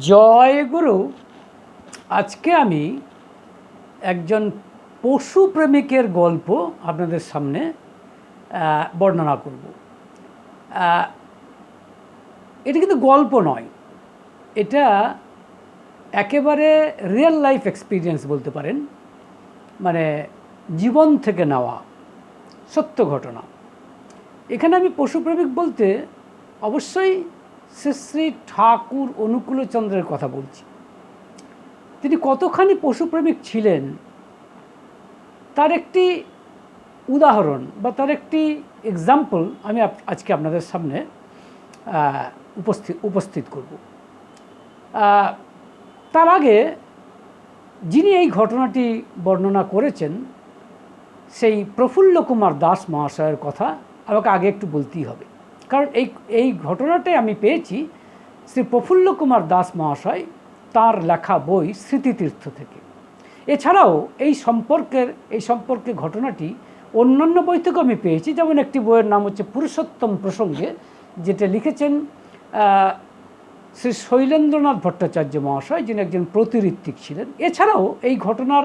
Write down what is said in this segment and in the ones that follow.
জয় গুরু, আজকে আমি একজন পশু প্রেমিকের গল্প আপনাদের সামনে বর্ণনা করব। এটা কিন্তু গল্প নয়। এটা একেবারে রিয়েল লাইফ এক্সপিরিয়েন্স বলতে পারেন। মানে জীবন থেকে নেওয়া সত্য ঘটনা। এখানে আমি পশুপ্রেমিক বলতে অবশ্যই শ্রী ঠাকুর অনুকূলচন্দ্রের কথা বলছি। তিনি কতখানি পশুপ্রেমিক ছিলেন, তার একটি উদাহরণ বা তার একটি এক্সাম্পল আমি আজকে আপনাদের সামনে উপস্থিত উপস্থিত করব। তার আগে যিনি এই ঘটনাটি বর্ণনা করেছেন, সেই প্রফুল্ল কুমার দাস মহাশয়ের কথা আমাকে আগে একটু বলতেই হবে। কারণ এই এই ঘটনাটাই আমি পেয়েছি শ্রী প্রফুল্ল কুমার দাস মহাশয় তার লেখা বই স্মৃতিতীর্থ থেকে। এছাড়াও এই সম্পর্কের, এই সম্পর্কে ঘটনাটি অন্যান্য বই থেকেও আমি পেয়েছি। যেমন একটি বইয়ের নাম হচ্ছে পুরুষোত্তম প্রসঙ্গে, যেটা লিখেছেন শ্রী শৈলেন্দ্রনাথ ভট্টাচার্য মহাশয়, যিনি একজন প্রতিঋত্বিক ছিলেন। এছাড়াও এই ঘটনার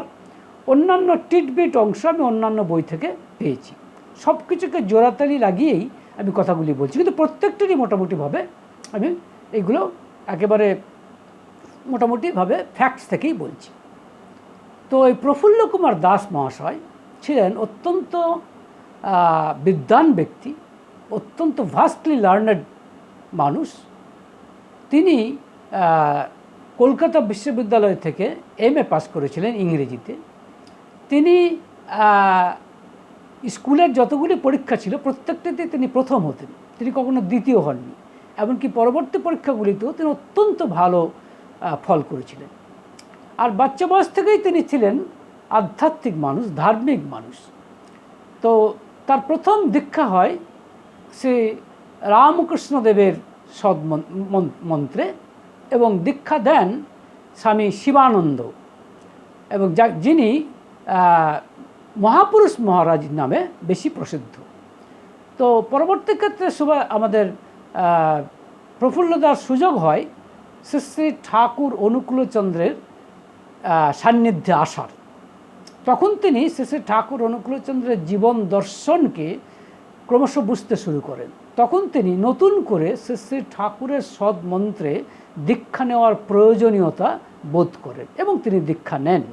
অন্যান্য টিটবিট অংশ আমি অন্যান্য বই থেকে পেয়েছি। সব কিছুকে জোড়াতালি লাগিয়েই আমি কথাগুলি বলছি। কিন্তু প্রত্যেকটিরই মোটামুটিভাবে আমি এইগুলো একেবারে মোটামুটিভাবে ফ্যাক্টস থেকেই বলছি। তো এই প্রফুল্ল কুমার দাস মহাশয় ছিলেন অত্যন্ত বিদ্বান ব্যক্তি, অত্যন্ত ভাস্টলি লার্নেড মানুষ। তিনি কলকাতা বিশ্ববিদ্যালয় থেকে এম এ পাস করেছিলেন ইংরেজিতে। তিনি স্কুলের যতগুলি পরীক্ষা ছিল, প্রত্যেকটাতে তিনি প্রথম হতেন। তিনি কখনো দ্বিতীয় হননি। এমনকি পরবর্তী পরীক্ষাগুলিতেও তিনি অত্যন্ত ভালো ফল করেছিলেন। আর বাচ্চা বয়স থেকেই তিনি ছিলেন আধ্যাত্মিক মানুষ, ধার্মিক মানুষ। তো তার প্রথম দীক্ষা হয় সে রামকৃষ্ণদেবের সদ মন- মন- মন্ত্রে এবং দীক্ষা দেন স্বামী শিবানন্দ। এবং যা, যিনি মহাপুরুষ মহারাজ নামে বেশি প্রসিদ্ধ। তো পরবর্তী ক্ষেত্রে সবাই আমাদের প্রফুল্লতার সুযোগ হয় শ্রী শ্রী ঠাকুর অনুকূলচন্দ্রের সান্নিধ্যে আসার। তখন তিনি শ্রী শ্রী ঠাকুর অনুকূলচন্দ্রের জীবন দর্শনকে ক্রমশ বুঝতে শুরু করেন। তখন তিনি নতুন করে শ্রী শ্রী ঠাকুরের সৎ মন্ত্রে দীক্ষা নেওয়ার প্রয়োজনীয়তা বোধ করেন এবং তিনি দীক্ষা নেন।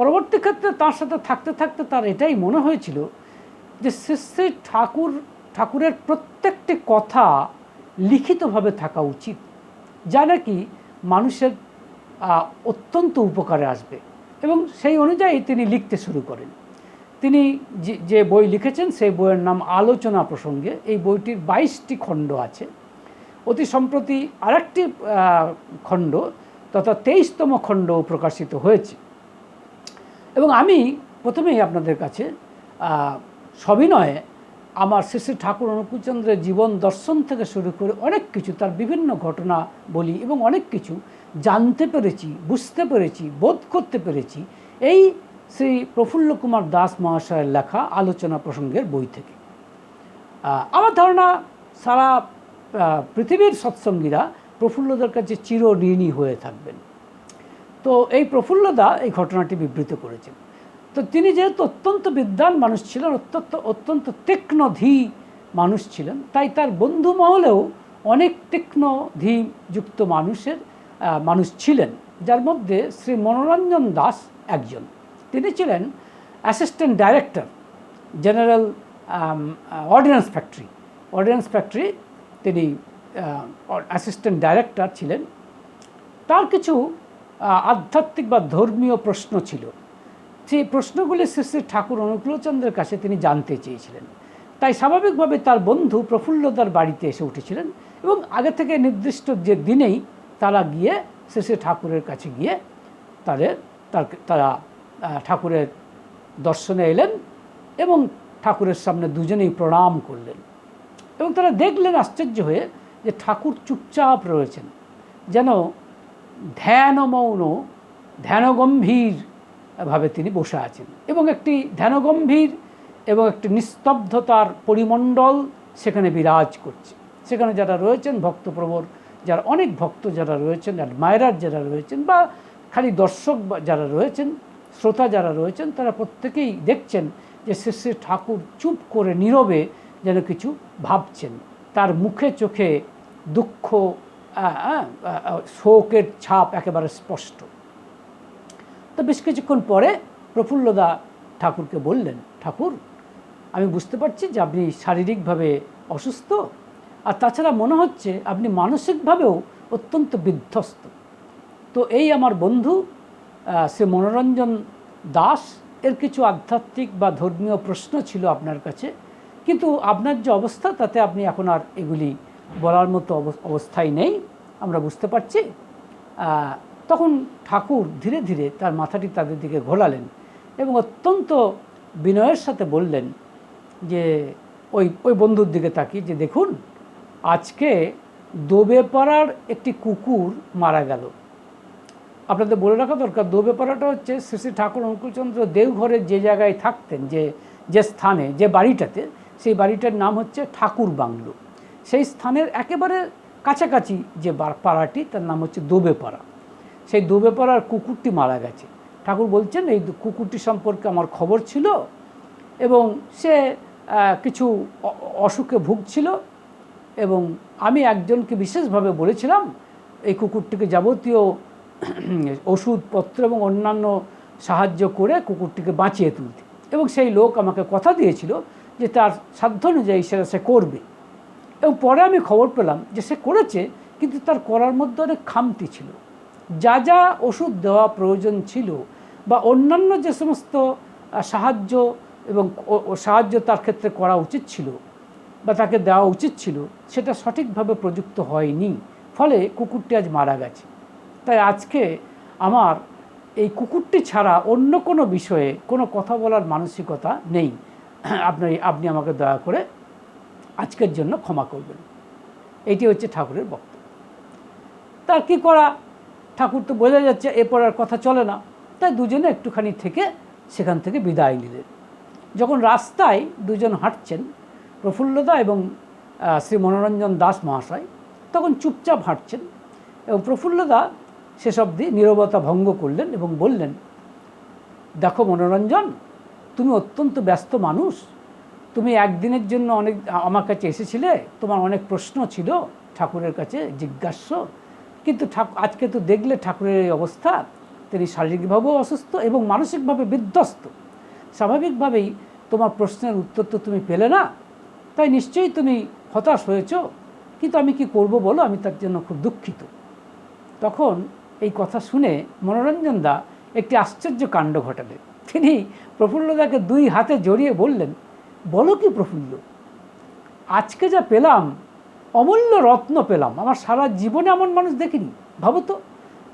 পরবর্তী ক্ষেত্রে তার সাথে থাকতে থাকতে তার এটাই মনে হয়েছিল যে শ্রী ঠাকুর, ঠাকুরের প্রত্যেকটি কথা লিখিতভাবে থাকা উচিত। যা নাকি মানুষের অত্যন্ত উপকারে আসবে এবং সেই অনুযায়ী তিনি লিখতে শুরু করেন। তিনি যে যে বই লিখেছেন সেই বইয়ের নাম আলোচনা প্রসঙ্গে। এই বইটির বাইশটি খণ্ড আছে। অতি সম্প্রতি আরেকটি খণ্ড তথা তেইশতম খণ্ড প্রকাশিত হয়েছে। এবং আমি প্রথমেই আপনাদের কাছে সবিনয়ে আমার শ্রী শ্রী ঠাকুর অনুকূলচন্দ্রের জীবন দর্শন থেকে শুরু করে অনেক কিছু, তার বিভিন্ন ঘটনা বলি এবং অনেক কিছু জানতে পেরেছি, বুঝতে পেরেছি, বোধ করতে পেরেছি এই শ্রী প্রফুল্ল কুমার দাস মহাশয়ের লেখা আলোচনা প্রসঙ্গের বই থেকে। আমার ধারণা সারা পৃথিবীর সৎসঙ্গীরা প্রফুল্লদের কাছে চিরঋণী হয়ে থাকবেন। তো এই প্রফুল্লদা এই ঘটনাটি বিবৃত করেছেন। তো তিনি যেহেতু অত্যন্ত বিদ্বান মানুষ ছিলেন, অত্যন্ত অত্যন্ত তীক্ষ্ণধী মানুষ ছিলেন, তাই তার বন্ধু মহলেও অনেক তীক্ষ্ণধী যুক্ত মানুষের মানুষ ছিলেন, যার মধ্যে শ্রী মনোরঞ্জন দাস একজন। তিনি ছিলেন assistant director, general ordnance factory. Ordnance factory তিনি অ্যাসিস্ট্যান্ট ডাইরেক্টর ছিলেন। তার কিছু আধ্যাত্মিক বা ধর্মীয় প্রশ্ন ছিল। সেই প্রশ্নগুলি শ্রী ঠাকুর অনুকূলচন্দ্রের কাছে তিনি জানতে চেয়েছিলেন। তাই স্বাভাবিকভাবে তার বন্ধু প্রফুল্লতার বাড়িতে এসে উঠেছিলেন এবং আগে থেকে নির্দিষ্ট যে দিনেই তারা গিয়ে শ্রী ঠাকুরের কাছে গিয়ে তাদের, তারা ঠাকুরের দর্শনে এলেন এবং ঠাকুরের সামনে দুজনেই প্রণাম করলেন। এবং তারা দেখলেন আশ্চর্য হয়ে যে ঠাকুর চুপচাপ রয়েছেন। যেন ধ্যানমৌন, ধ্যানগম্ভীর ভাবে তিনি বসে আছেন। এবং একটি ধ্যানগম্ভীর এবং একটি নিস্তব্ধতার পরিমণ্ডল সেখানে বিরাজ করছে। সেখানে যারা রয়েছেন ভক্তপ্রবর, যারা অনেক ভক্ত যারা রয়েছেন, অ্যাডমায়ারার যারা রয়েছেন বা খালি দর্শক যারা রয়েছেন, শ্রোতা যারা রয়েছেন, তারা প্রত্যেকেই দেখছেন যে শ্রী ঠাকুর চুপ করে নীরবে যেন কিছু ভাবছেন। তার মুখে চোখে দুঃখ শোকের ছাপ একেবারে স্পষ্ট। তো বেশ কিছুক্ষণ পরে প্রফুল্লদা ঠাকুরকে বললেন, ঠাকুর, আমি বুঝতে পারছি যে আপনি শারীরিকভাবে অসুস্থ, আর তাছাড়া মনে হচ্ছে আপনি মানসিকভাবেও অত্যন্ত বিধ্বস্ত। তো এই আমার বন্ধু শ্রী মনোরঞ্জন দাস, এর কিছু আধ্যাত্মিক বা ধর্মীয় প্রশ্ন ছিল আপনার কাছে, কিন্তু আপনার যে অবস্থা তাতে আপনি এখন আর এগুলি বলার মতো অব- অবস্থায় নেই। আমরা বুঝতে পারছি। তখন ঠাকুর ধীরে ধীরে তার মাথাটি তাদের দিকে ঘোরালেন এবং অত্যন্ত বিনয়ের সাথে বললেন যে, ওই ওই বন্ধুর দিকে তাকিয়ে যে দেখুন, আজকে দোবেপাড়ার একটি কুকুর মারা গেল। আপনাদের বলে রাখা দরকার, দোবেপাড়াটা হচ্ছে শ্রী শ্রী ঠাকুর অনুকূলচন্দ্র দেওঘরের যে জায়গায় থাকতেন, যে যে স্থানে, যে বাড়িটাতে, সেই বাড়িটার নাম হচ্ছে ঠাকুর বাংলো। সেই স্থানের একেবারে কাছাকাছি যে পাড়াটি, তার নাম হচ্ছে দোবেপাড়া। সেই দোবেপাড়ার কুকুরটি মারা গেছে। ঠাকুর বলছেন, এই কুকুরটি সম্পর্কে আমার খবর ছিল এবং সে কিছু অসুখে ভুগছিল এবং আমি একজনকে বিশেষভাবে বলেছিলাম, এই কুকুরটিকে যাবতীয় ওষুধপত্র এবং অন্যান্য সাহায্য করে কুকুরটিকে বাঁচিয়ে তুলতে। এবং সেই লোক আমাকে কথা দিয়েছিল যে তার সাধ্য অনুযায়ী সেটা সে করবে। এবং পরে আমি খবর পেলাম যে সে করেছে, কিন্তু তার করার মধ্যে অনেক খামতি ছিল। যা যা ওষুধ দেওয়া প্রয়োজন ছিল বা অন্যান্য যে সমস্ত সাহায্য এবং সাহায্য তার ক্ষেত্রে করা উচিত ছিল বা তাকে দেওয়া উচিত ছিল, সেটা সঠিকভাবে প্রযুক্ত হয়নি। ফলে কুকুরটি আজ মারা গেছে। তাই আজকে আমার এই কুকুরটি ছাড়া অন্য কোনো বিষয়ে কোনো কথা বলার মানসিকতা নেই। আপনি আপনি আমাকে দয়া করে আজকের জন্য ক্ষমা করবেন। এটি হচ্ছে ঠাকুরের বক্তব্য। তার কি করা? ঠাকুর তো বোঝা যাচ্ছে এরপর আর কথা চলে না। তাই দুজনে একটুখানি থেকে সেখান থেকে বিদায় নিলেন। যখন রাস্তায় দুজন হাঁটছেন, প্রফুল্লদা এবং শ্রী মনোরঞ্জন দাস মহাশয়, তখন চুপচাপ হাঁটছেন এবং প্রফুল্লদা সেসব দিয়ে নীরবতা ভঙ্গ করলেন এবং বললেন, দেখো মনোরঞ্জন, তুমি অত্যন্ত ব্যস্ত মানুষ। তুমি একদিনের জন্য অনেক আমার কাছে এসেছিলে, তোমার অনেক প্রশ্ন ছিল, ঠাকুরের কাছে জিজ্ঞাস্য। কিন্তু আজকে তো দেখলে ঠাকুরের এই অবস্থা, তিনি শারীরিকভাবেও অসুস্থ এবং মানসিকভাবে বিধ্বস্ত। স্বাভাবিকভাবেই তোমার প্রশ্নের উত্তর তো তুমি পেলে না, তাই নিশ্চয়ই তুমি হতাশ হয়েছ, কিন্তু আমি কি করব বলো, আমি তার জন্য খুব দুঃখিত। তখন এই কথা শুনে মনোরঞ্জন দা একটি আশ্চর্য কাণ্ড ঘটালেন। তিনি প্রফুল্লদাকে দুই হাতে জড়িয়ে বললেন বলো কি প্রফুল্ল, আজকে যা পেলাম, অমূল্য রত্ন পেলাম, আমার সারা জীবনে এমন মানুষ দেখিনি। ভাবো তো,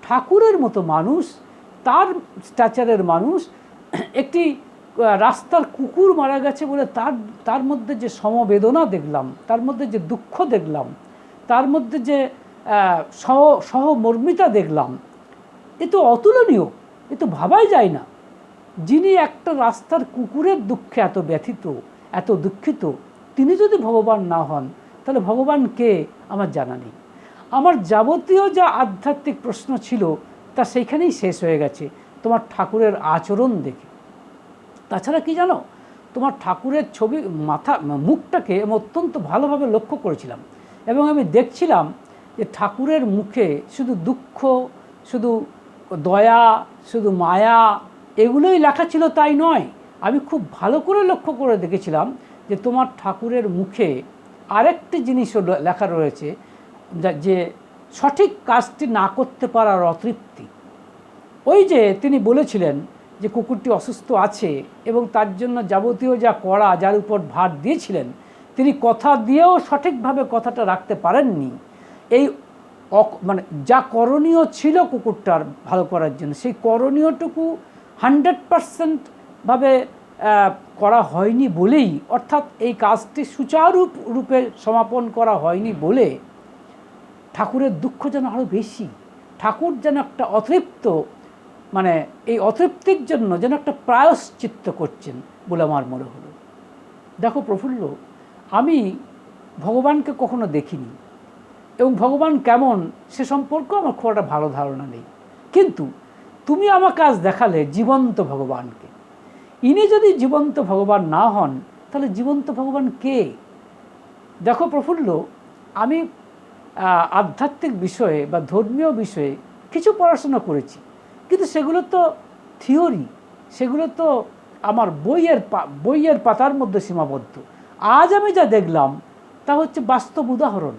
ঠাকুরের মতো মানুষ, তার স্ট্যাচারের মানুষ, একটি রাস্তার কুকুর মারা গেছে বলে তার তার মধ্যে যে সমবেদনা দেখলাম, তার মধ্যে যে দুঃখ দেখলাম, তার মধ্যে যে সহ, সহমর্মিতা দেখলাম, এ তো অতুলনীয়, এ তো ভাবাই যায় না। যিনি একটা রাস্তার কুকুরের দুঃখে এত ব্যথিত এত দুঃখিত। তিনি যদি ভগবান না হন, তাহলে ভগবান কে? আমার জানা নেই। আমার যাবতীয় যা আধ্যাত্মিক প্রশ্ন ছিল, তা সেইখানেই শেষ হয়ে গেছে। তোমার ঠাকুরের আচরণ দেখে। তাছাড়া কি জানো? তোমার ঠাকুরের ছবি মাথা, মুখটাকে আমি অত্যন্ত ভালোভাবে লক্ষ্য করেছিলাম এবং আমি দেখছিলাম যে ঠাকুরের মুখে শুধু দুঃখ, শুধু দয়া, শুধু মায়া, এগুলোই লেখা ছিল তাই নয়। আমি খুব ভালো করে লক্ষ্য করে দেখেছিলাম যে তোমার ঠাকুরের মুখে আরেকটি জিনিসও লেখা রয়েছে, যা- সঠিক কাজটি না করতে পারার অতৃপ্তি। ওই যে তিনি বলেছিলেন যে কুকুরটি অসুস্থ আছে এবং তার জন্য যাবতীয় যা করা, যার উপর ভার দিয়েছিলেন, তিনি কথা দিয়েও সঠিকভাবে কথাটা রাখতে পারেননি। এই মানে যা করণীয় ছিল কুকুরটার ভালো করার জন্য, সেই করণীয়টুকু হান্ড্রেড পারসেন্টভাবে করা হয়নি বলেই, অর্থাৎ এই কাজটি সুচারু রূপে সমাপন করা হয়নি বলে ঠাকুরের দুঃখ যেন আরও বেশি। ঠাকুর যেন একটা অতৃপ্ত মানে এই অতৃপ্তির জন্য যেন একটা প্রায়শ্চিত্ত করছেন বলে আমার মনে হলো। দেখো প্রফুল্ল, আমি ভগবানকে কখনো দেখিনি এবং ভগবান কেমন সে সম্পর্কেও আমার খুব একটা ভালো ধারণা নেই। কিন্তু তুমি আমাকে আজ দেখালে জীবন্ত ভগবানকে। ইনি যদি জীবন্ত ভগবান না হন, তাহলে জীবন্ত ভগবান কে? দেখো প্রফুল্ল, আমি আধ্যাত্মিক বিষয়ে বা ধর্মীয় বিষয়ে কিছু পড়াশোনা করেছি, কিন্তু সেগুলো তো থিওরি, সেগুলো তো আমার বইয়ের বইয়ের পাতার মধ্যে সীমাবদ্ধ। আজ আমি যা দেখলাম, তা হচ্ছে বাস্তব উদাহরণ।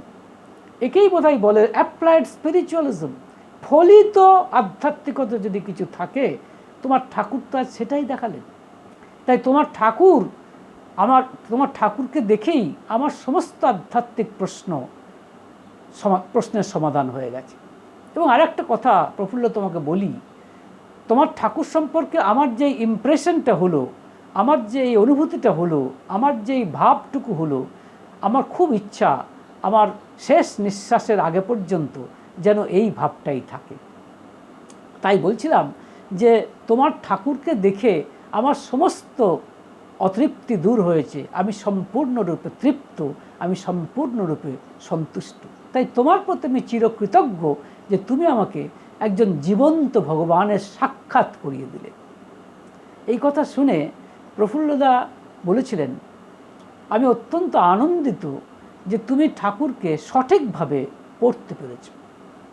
একেই বোধহয় বলে অ্যাপ্লাইড স্পিরিচুয়ালিজম ফলিত আধ্যাত্মিকতা যদি কিছু থাকে, তোমার ঠাকুর তো আজ সেটাই দেখালেন। তাই তোমার ঠাকুর, আমার, তোমার ঠাকুরকে দেখেই আমার সমস্ত আধ্যাত্মিক প্রশ্ন প্রশ্নের সমাধান হয়ে গেছে। এবং আরেকটা কথা প্রফুল্ল তোমাকে বলি, তোমার ঠাকুর সম্পর্কে আমার যে ইমপ্রেশনটা হলো, আমার যে এই অনুভূতিটা হলো, আমার যে এই ভাবটুকু হলো, আমার খুব ইচ্ছা, আমার শেষ নিঃশ্বাসের আগে পর্যন্ত যেন এই ভাবটাই থাকে। তাই বলছিলাম যে তোমার ঠাকুরকে দেখে আমার সমস্ত অতৃপ্তি দূর হয়েছে, আমি সম্পূর্ণরূপে তৃপ্ত, আমি সম্পূর্ণরূপে সন্তুষ্ট। তাই তোমার প্রতি আমি চিরকৃতজ্ঞ যে তুমি আমাকে একজন জীবন্ত ভগবানের সাক্ষাৎ করিয়ে দিলে। এই কথা শুনে প্রফুল্লদা বলেছিলেন, আমি অত্যন্ত আনন্দিত যে তুমি ঠাকুরকে সঠিকভাবে পড়তে পেরেছ।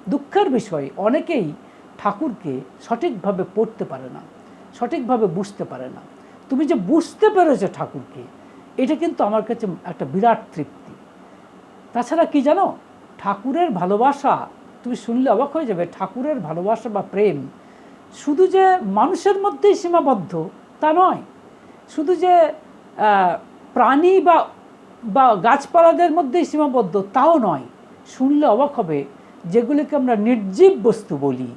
দুঃখের বিষয়, অনেকেই ঠাকুরকে সঠিকভাবে পড়তে পারে না। সঠিকভাবে বুঝতে পারে না। তুমি যে বুঝতে পেরেছ ঠাকুরকে, এটা কিন্তু আমার কাছে একটা বিরাট তৃপ্তি। তাছাড়া কি জানো? ঠাকুরের ভালোবাসা, তুমি শুনলে অবাক হয়ে যাবে, ঠাকুরের ভালোবাসা বা প্রেম শুধু যে মানুষের মধ্যেই সীমাবদ্ধ, তা নয়। শুধু যে প্রাণী বা বা গাছপালাদের মধ্যেই সীমাবদ্ধ, তাও নয়। শুনলে অবাক হবে, যেগুলিকে আমরা নির্জীব বস্তু বলি,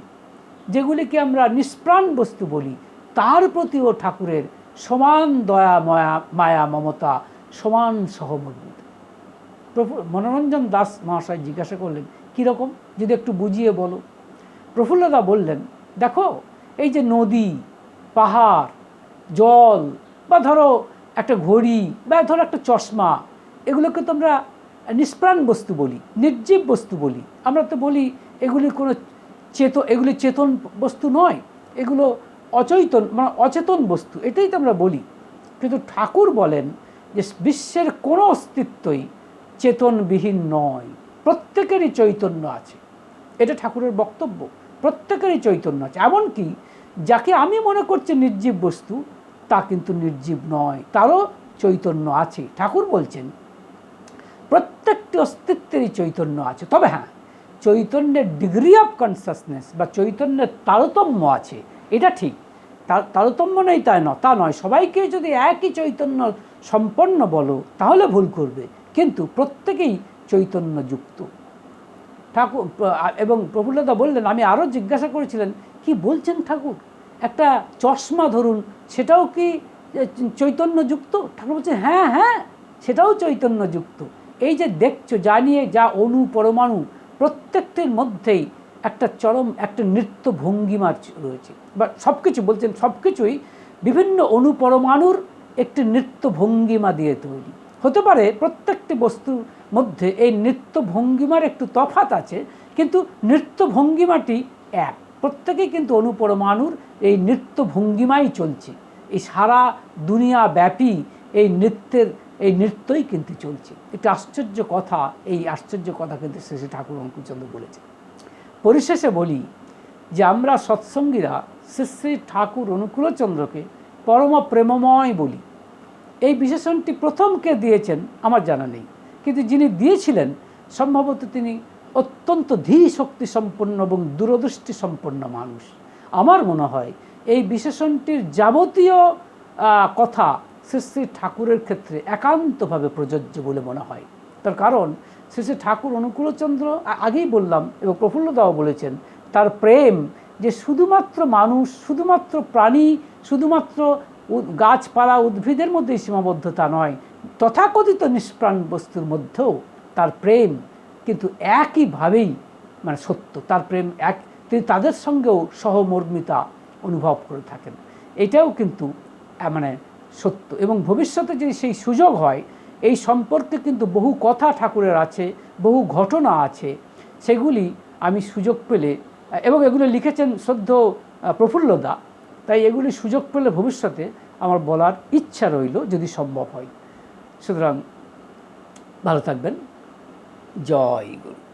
যেগুলিকে আমরা নিষ্প্রাণ বস্তু বলি তার প্রতিও ঠাকুরের সমান দয়া, ময়া, মায়া, মমতা, সমান সহমর্মিতা। মনোরঞ্জন দাস মহাশয় জিজ্ঞাসা করলেন কীরকম যদি একটু বুঝিয়ে বলো। প্রফুল্লদা বললেন, দেখো, এই যে নদী, পাহাড়, জল, বা ধরো একটা ঘড়ি, বা ধরো একটা চশমা, এগুলোকে তো আমরা নিষ্প্রাণ বস্তু বলি, নির্জীব বস্তু বলি। আমরা তো বলি, এগুলি কোনো চেত, এগুলি চেতন বস্তু নয়, এগুলো অচৈতন মানে অচেতন বস্তু, এটাই তো আমরা বলি। কিন্তু ঠাকুর বলেন যে বিশ্বের কোনো অস্তিত্বই চেতনবিহীন নয়, প্রত্যেকেরই চৈতন্য আছে। এটা ঠাকুরের বক্তব্য, প্রত্যেকেরই চৈতন্য আছে। এমনকি যাকে আমি মনে করছি নির্জীব বস্তু, তা কিন্তু নির্জীব নয়, তারও চৈতন্য আছে। ঠাকুর বলছেন, প্রত্যেকটি অস্তিত্বেরই চৈতন্য আছে। তবে হ্যাঁ চৈতন্যের ডিগ্রি অফ কনসাসনেস বা চৈতন্যের তারতম্য আছে। এটা ঠিক। তারতম্য নেই তাই ন তা নয়। সবাইকে যদি একই চৈতন্য সম্পন্ন বলো, তাহলে ভুল করবে। কিন্তু প্রত্যেকেই চৈতন্যযুক্ত। ঠাকুর, এবং প্রফুল্লতা বললেন, আমি আরও জিজ্ঞাসা করেছিলেন, কি বলছেন ঠাকুর? একটা চশমা ধরুন, সেটাও কি চৈতন্যযুক্ত? ঠাকুর বলছে হ্যাঁ হ্যাঁ সেটাও চৈতন্যযুক্ত। এই যে দেখছ যা নিয়ে যা অণু পরমাণু, প্রত্যেকটির মধ্যেই একটা চরম, একটা নৃত্য ভঙ্গিমা রয়েছে। বা সব কিছু বলছেন সব কিছুই বিভিন্ন অনুপরমাণুর একটি নৃত্য ভঙ্গিমা দিয়ে তৈরি। হতে পারে প্রত্যেকটি বস্তুর মধ্যে এই নৃত্য ভঙ্গিমার একটু তফাত আছে, কিন্তু নৃত্য ভঙ্গিমাটি এক। প্রত্যেকেই কিন্তু অনুপরমাণুর এই নৃত্য ভঙ্গিমাই চলছে। এই সারা দুনিয়া ব্যাপী এই নৃত্যের, এই নৃত্যই কিন্তু চলছে। একটি আশ্চর্য কথা, এই আশ্চর্য কথা কিন্তু শেষে ঠাকুর অঙ্কুচন্দ্র বলেছে পরিশেষে বলি যে আমরা সৎসঙ্গীরা শ্রী শ্রী ঠাকুর অনুকূলচন্দ্রকে পরম প্রেমময় বলি। এই বিশেষণটি প্রথম কে দিয়েছেন আমার জানা নেই। কিন্তু যিনি দিয়েছিলেন, সম্ভবত তিনি অত্যন্ত ধী শক্তি সম্পন্ন এবং দূরদৃষ্টি সম্পন্ন মানুষ। আমার মনে হয় এই বিশেষণটির যাবতীয় কথা শ্রী শ্রী ঠাকুরের ক্ষেত্রে একান্তভাবে প্রযোজ্য বলে মনে হয়। তার কারণ শ্রী ঠাকুর অনুকূলচন্দ্র আগেই বললাম এবং প্রফুল্লদাও বলেছেন, তার প্রেম যে শুধুমাত্র মানুষ, শুধুমাত্র প্রাণী, শুধুমাত্র গাছপালা, উদ্ভিদের মধ্যেই সীমাবদ্ধতা নয়, তথাকথিত নিষ্প্রাণ বস্তুর মধ্যেও তার প্রেম কিন্তু একইভাবেই মানে সত্য, তার প্রেম এক, তিনি তাদের সঙ্গেও সহমর্মিতা অনুভব করে থাকেন। এটাও কিন্তু মানে সত্য এবং ভবিষ্যতে যদি সেই সুযোগ হয় এই সম্পর্কে কিন্তু বহু কথা ঠাকুরের আছে, বহু ঘটনা আছে। সেগুলি আমি সুযোগ পেলে, এবং এগুলো লিখেছেন সদ্য প্রফুল্লদা তাই এগুলি সুযোগ পেলে ভবিষ্যতে আমার বলার ইচ্ছা রইল যদি সম্ভব হয়। সুতরাং ভালো থাকবেন। জয় গুরু।